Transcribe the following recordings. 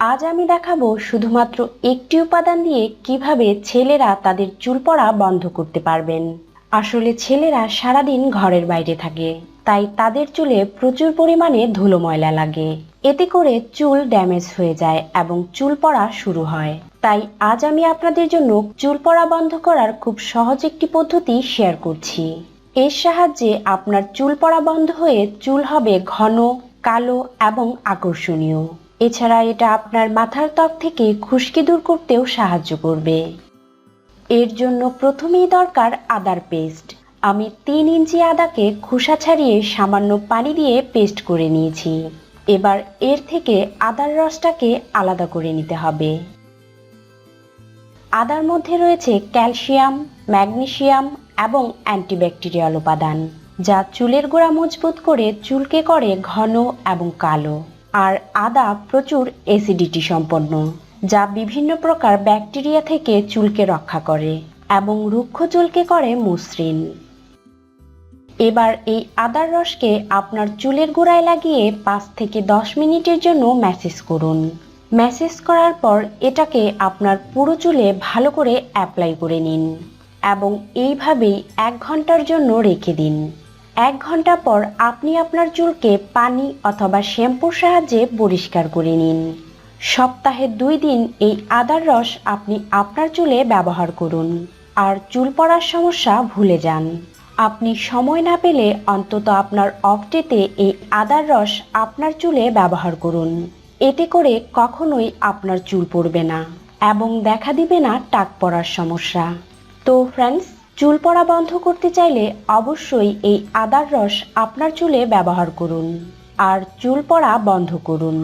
আজ আমি দেখাবো শুধুমাত্র একটি উপাদান দিয়ে কীভাবে ছেলেরা তাদের চুল পড়া বন্ধ করতে পারবেন। আসলে ছেলেরা সারাদিন ঘরের বাইরে থাকে, তাই তাদের চুলে প্রচুর পরিমাণে ধুলো ময়লা লাগে। এতে করে চুল ড্যামেজ হয়ে যায় এবং চুল পড়া শুরু হয়। তাই আজ আমি আপনাদের জন্য চুল পড়া বন্ধ করার খুব সহজ একটি পদ্ধতি শেয়ার করছি। এর সাহায্যে আপনার চুল পড়া বন্ধ হয়ে চুল হবে ঘন, কালো এবং আকর্ষণীয়। এছাড়া এটা আপনার মাথার ত্বক থেকে খুশকি দূর করতেও সাহায্য করবে। এর জন্য প্রথমেই দরকার আদার পেস্ট। আমি তিন ইঞ্চি আদাকে খোসা ছাড়িয়ে সামান্য পানি দিয়ে পেস্ট করে নিয়েছি। এবার এর থেকে আদার রসটাকে আলাদা করে নিতে হবে। আদার মধ্যে রয়েছে ক্যালসিয়াম, ম্যাগনেসিয়াম এবং অ্যান্টিব্যাকটেরিয়াল উপাদান, যা চুলের গোড়া মজবুত করে চুলকে করে ঘন এবং কালো। আর আদা প্রচুর অ্যাসিডিটি সম্পন্ন, যা বিভিন্ন প্রকার ব্যাকটেরিয়া থেকে চুলকে রক্ষা করে এবং রুক্ষ চুলকে করে মসৃণ। এবার এই আদার রসকে আপনার চুলের গোড়ায় লাগিয়ে পাঁচ থেকে দশ মিনিটের জন্য ম্যাসেজ করুন। ম্যাসেজ করার পর এটাকে আপনার পুরো চুলে ভালো করে অ্যাপ্লাই করে নিন এবং এইভাবেই এক ঘণ্টার জন্য রেখে দিন। এক ঘণ্টা পর আপনি আপনার চুলকে পানি অথবা শ্যাম্পুর সাহায্যে পরিষ্কার করে নিন। সপ্তাহে দুই দিন এই আদার রস আপনি আপনার চুলে ব্যবহার করুন। আর চুল পড়ার সমস্যা ভুলে যান। আপনি সময় না পেলে অন্তত আপনার অফটেতে এই আদার রস আপনার চুলে ব্যবহার করুন। এতে করে কখনোই আপনার চুল পড়বে না এবং দেখা দিবে না টাক পড়ার সমস্যা। তো ফ্রেন্ডস চুল পড়া বন্ধ করতে চাইলে অবশ্যই এই আদার রস আপনার চুলে ব্যবহার করুন। আর চুল পড়া বন্ধ করুন।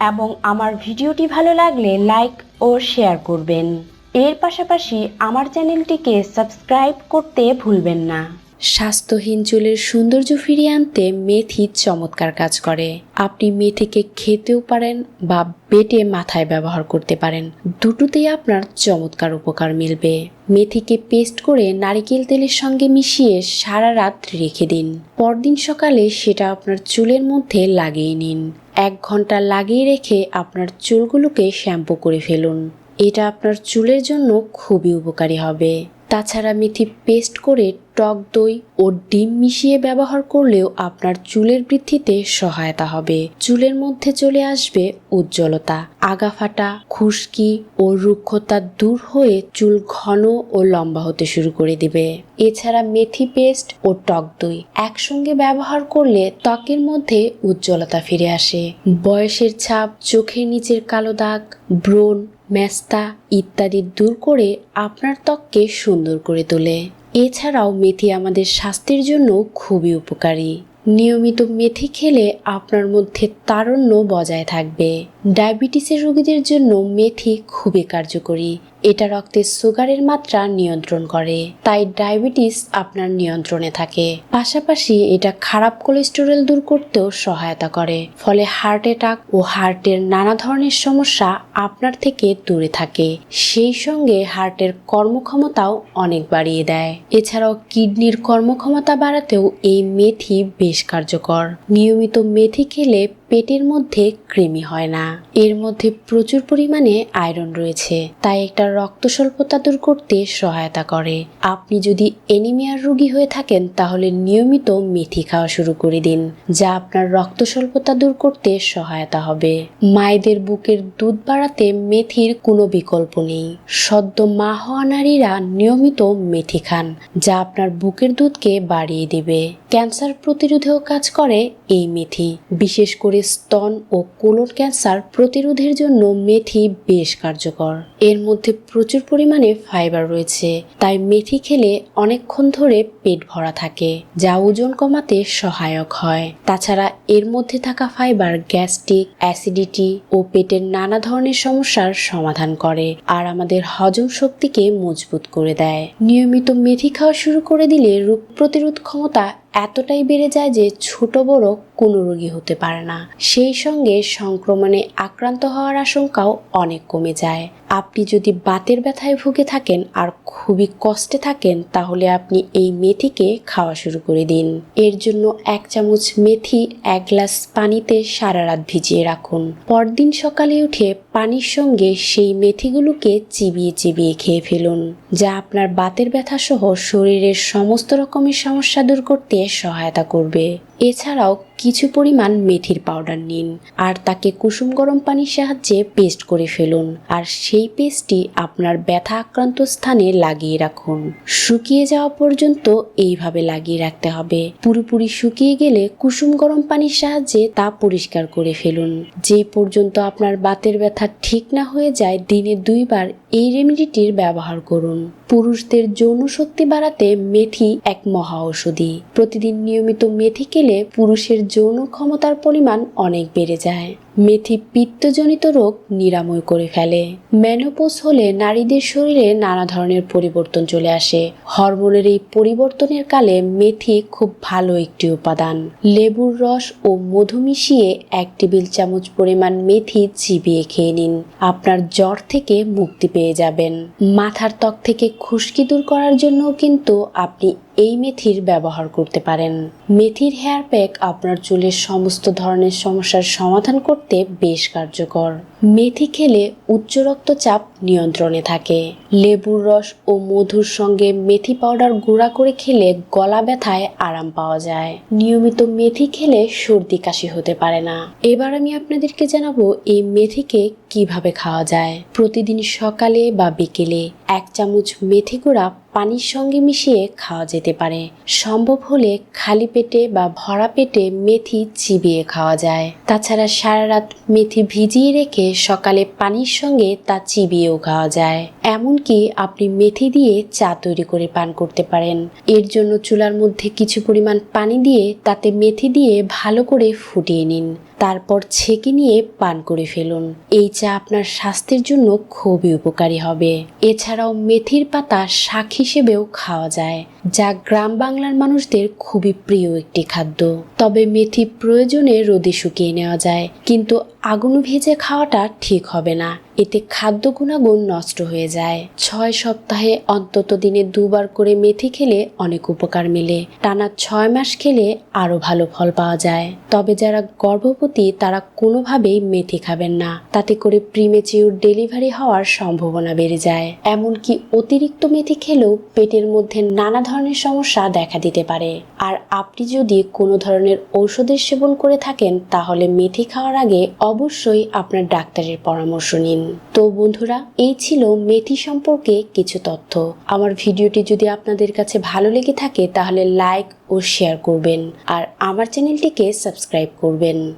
এবং আমার ভিডিওটি ভালো লাগলে লাইক ও শেয়ার করবেন। এর পাশাপাশি আমার চ্যানেলটিকে সাবস্ক্রাইব করতে ভুলবেন না। স্বাস্থ্যহীন চুলের সৌন্দর্য ফিরিয়ে আনতে মেথি চমৎকার কাজ করে। আপনি মেথিকে খেতেও পারেন বা বেটে মাথায় ব্যবহার করতে পারেন। দুটোতেই আপনার চমৎকার উপকার মিলবে। মেথিকে পেস্ট করে নারিকেল তেলের সঙ্গে মিশিয়ে সারা রাত রেখে দিন। পরদিন সকালে সেটা আপনার চুলের মধ্যে লাগিয়ে নিন। এক ঘণ্টা লাগিয়ে রেখে আপনার চুলগুলোকে শ্যাম্পু করে ফেলুন। এটা আপনার চুলের জন্য খুবই উপকারী হবে। তাছাড়া মেথি পেস্ট করে টক দই ও ডিম মিশিয়ে ব্যবহার করলেও আপনার চুলের বৃদ্ধিতে সহায়তা হবে। চুলের মধ্যে চলে আসবে উজ্জ্বলতা। আগা ফাটা খুশকি ও রুক্ষতা দূর হয়ে চুল ঘন ও লম্বা হতে শুরু করে দিবে। এছাড়া মেথি পেস্ট ও টক দই একসঙ্গে ব্যবহার করলে ত্বকের মধ্যে উজ্জ্বলতা ফিরে আসে। বয়সের ছাপ, চোখের নিচের কালো দাগ, ব্রণ মেস্তা ইত্যাদি দূর করে আপনার ত্বককে সুন্দর করে তোলে। এছাড়াও মেথি আমাদের স্বাস্থ্যের জন্য খুবই উপকারী। নিয়মিত মেথি খেলে আপনার মধ্যে তারণ্য বজায় থাকবে। ডায়াবেটিসের রোগীদের জন্য মেথি খুবই কার্যকরী। এটা রক্তে সুগারের মাত্রা নিয়ন্ত্রণ করে, তাই ডায়াবেটিস আপনার নিয়ন্ত্রণে থাকে। পাশাপাশি এটা খারাপ কোলেস্টেরল দূর করতেও সহায়তা করে, ফলে হার্ট অ্যাটাক ও হার্টের নানা ধরনের সমস্যা আপনার থেকে দূরে থাকে। সেই সঙ্গে হার্টের কর্মক্ষমতাও অনেক বাড়িয়ে দেয়। এছাড়াও কিডনির কর্মক্ষমতা বাড়াতেও এই মেথি বেশ কার্যকর। নিয়মিত মেথি খেলে পেটের মধ্যে কৃমি হয় না। এর মধ্যে প্রচুর পরিমাণে আয়রন রয়েছে। তাই একটা রক্ত স্বল্পতা দূর করতে সহায়তা করে। আপনি যদি এনিমিয়ার রোগী হয়ে থাকেন, তাহলে নিয়মিত মেথি খাওয়া শুরু করে দিন, যা আপনার রক্ত স্বল্পতা দূর করতে সহায়তা হবে। মায়েদের বুকের দুধ বাড়াতে মেথির কোনো বিকল্প নেই। সদ্য মা হওয়া নারীরা নিয়মিত মেথি খান, যা আপনার বুকের দুধকে বাড়িয়ে দিবে। ক্যান্সার প্রতিরোধেও কাজ করে এই মেথি। বিশেষ করে স্তন ও কোলন ক্যান্সার প্রতিরোধের জন্য মেথি বেশ কার্যকর। এর মধ্যে প্রচুর পরিমাণে ফাইবার রয়েছে, তাই মেথি খেলে অনেকক্ষণ ধরে পেট ভরা থাকে, যা ওজন কমাতে সহায়ক হয়। তাছাড়া এর মধ্যে থাকা ফাইবার গ্যাস্ট্রিক, অ্যাসিডিটি ও পেটের নানা ধরনের সমস্যার সমাধান করে আর আমাদের হজম শক্তিকে মজবুত করে দেয়। নিয়মিত মেথি খাওয়া শুরু করে দিলে রোগ প্রতিরোধ ক্ষমতা এতটাই বেড়ে যায় যে ছোট বড় কোনো রোগী হতে পারে না। সেই সঙ্গে সংক্রমণে আক্রান্ত হওয়ার আশঙ্কাও অনেক কমে যায়। আপনি যদি বাতের ব্যথায় ভুগে থাকেন আর খুবই কষ্টে থাকেন, তাহলে আপনি এই মেথিকে খাওয়া শুরু করে দিন। এর জন্য এক চামচ মেথি, এক গ্লাস পানিতে সারা রাত ভিজিয়ে রাখুন। পরদিন সকালে উঠে পানির সঙ্গে সেই মেথিগুলোকে চিবিয়ে চিবিয়ে খেয়ে ফেলুন, যা আপনার বাতের ব্যথা সহ শরীরের সমস্ত রকমের সমস্যা দূর করতে সহায়তা করবে। এছাড়াও কিছু পরিমাণ মেথির পাউডার নিন আর তাকে কুসুম গরম পানির সাহায্যে পেস্ট করে ফেলুন আর সেই পেস্টটি আপনার ব্যথা আক্রান্ত স্থানে লাগিয়ে রাখুন। শুকিয়ে যাওয়া পর্যন্ত এইভাবে লাগিয়ে রাখতে হবে। পুরোপুরি শুকিয়ে গেলে কুসুম গরম পানির সাহায্যে তা পরিষ্কার করে ফেলুন। যে পর্যন্ত আপনার বাতের ব্যথা ঠিক না হয়ে যায়, দিনে দুইবার এই রেমেডিটির ব্যবহার করুন। পুরুষদের যৌন শক্তি বাড়াতে মেথি এক মহা ঔষধি। প্রতিদিন নিয়মিত মেথি পুরুষের যৌন ক্ষমতার পরিমাণ অনেক বেড়ে যায়। মেথি পিত্তজনিত রোগ নিরাময় করে ফেলে। মেনোপোজ হলে নারীদের শরীরে নানা ধরনের পরিবর্তন চলে আসে। হরমোনের এই পরিবর্তনের কালে মেথি খুব ভালো একটি উপাদান। লেবুর রস ও মধু মিশিয়ে এক টেবিল চামচ পরিমাণ মেথি চিবিয়ে খেয়ে নিন। আপনার জ্বর থেকে মুক্তি পেয়ে যাবেন। মাথার ত্বক থেকে খুশকি দূর করার জন্য কিন্তু আপনি এই মেথির ব্যবহার করতে পারেন। মেথির হেয়ার প্যাক আপনার চুলের সমস্ত ধরনের সমস্যার সমাধান করতে বেশ কার্যকর। মেথি খেলে উচ্চ রক্তচাপ নিয়ন্ত্রণে থাকে। লেবুর রস ও মধুর সঙ্গে মেথি পাউডার গুঁড়া করে খেলে গলা ব্যথায় আরাম পাওয়া যায়। নিয়মিত মেথি খেলে সর্দি কাশি হতে পারে না। এবার আমি আপনাদেরকে জানাব এই মেথিকে কীভাবে খাওয়া যায়। প্রতিদিন সকালে বা বিকেলে এক চামচ মেথি গুঁড়া পানির সঙ্গে মিশিয়ে খাওয়া যেতে পারে। সম্ভব হলে খালি পেটে বা ভরা পেটে মেথি চিবিয়ে খাওয়া যায়। তাছাড়া সারা রাত মেথি ভিজিয়ে রেখে সকালে পানির সঙ্গে তা চিবিয়েও খাওয়া যায়। এমনকি আপনি মেথি দিয়ে চা তৈরি করে পান করতে পারেন। এর জন্য চুলার মধ্যে কিছু পরিমাণ পানি দিয়ে তাতে মেথি দিয়ে ভালো করে ফুটিয়ে নিন। তারপর ছেঁকে নিয়ে পান করে ফেলুন। এই চা আপনার স্বাস্থ্যের জন্য খুবই উপকারী হবে। এছাড়াও মেথির পাতা শাক হিসেবেও খাওয়া যায়, যা গ্রাম বাংলার মানুষদের খুবই প্রিয় একটি খাদ্য। তবে মেথি প্রয়োজনে রোদে শুকিয়ে নেওয়া যায়, কিন্তু আগুন ভেজে খাওয়াটা ঠিক হবে না। এতে খাদ্য গুণাগুণ নষ্ট হয়ে যায়। ছয় সপ্তাহে অন্তত দিনে দুবার করে মেথি খেলে অনেক উপকার মেলে। টানা ছয় মাস খেলে আরও ভালো ফল পাওয়া যায়। তবে যারা গর্ভবতী তারা কোনোভাবেই মেথি খাবেন না। তাতে করে প্রিমেচিউর ডেলিভারি হওয়ার সম্ভাবনা বেড়ে যায়। এমনকি অতিরিক্ত মেথি খেলেও পেটের মধ্যে নানা ধরনের সমস্যা দেখা দিতে পারে। আর আপনি যদি কোনো ধরনের ঔষধের সেবন করে থাকেন, তাহলে মেথি খাওয়ার আগে অবশ্যই আপনার ডাক্তারের পরামর্শ নিন। তো বন্ধুরা, এই ছিল মেথি সম্পর্কে কিছু তথ্য। আমার ভিডিওটি যদি আপনাদের কাছে ভালো লেগে থাকে, তাহলে লাইক ও শেয়ার করবেন। আর আমার চ্যানেলটিকে সাবস্ক্রাইব করবেন।